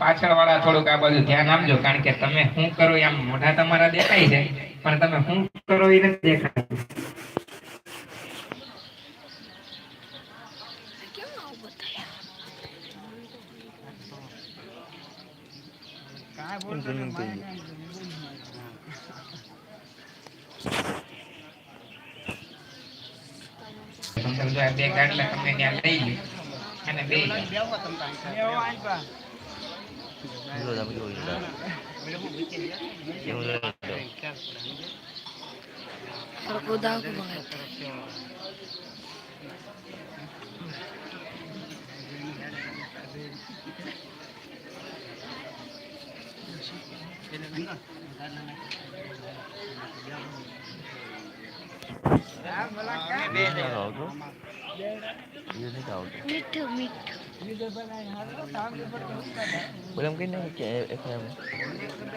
પાછળ વાળા થોડુંક આ બાજુ ધ્યાન આપજો, કારણ કે તમે શું કરો એમ મોઢા તમારા દેખાય છે, પણ તમે શું કરો એ નથી સમજો બે ગાડલા તમે ત્યાં લઈ này béo nó béo quá tầm tầm béo ai quá rồi làm rồi rồi rồi Crocodile ko mga ito. Malaka. Malaka. Malaka. મીઠું મીઠું Belum kena ke FM.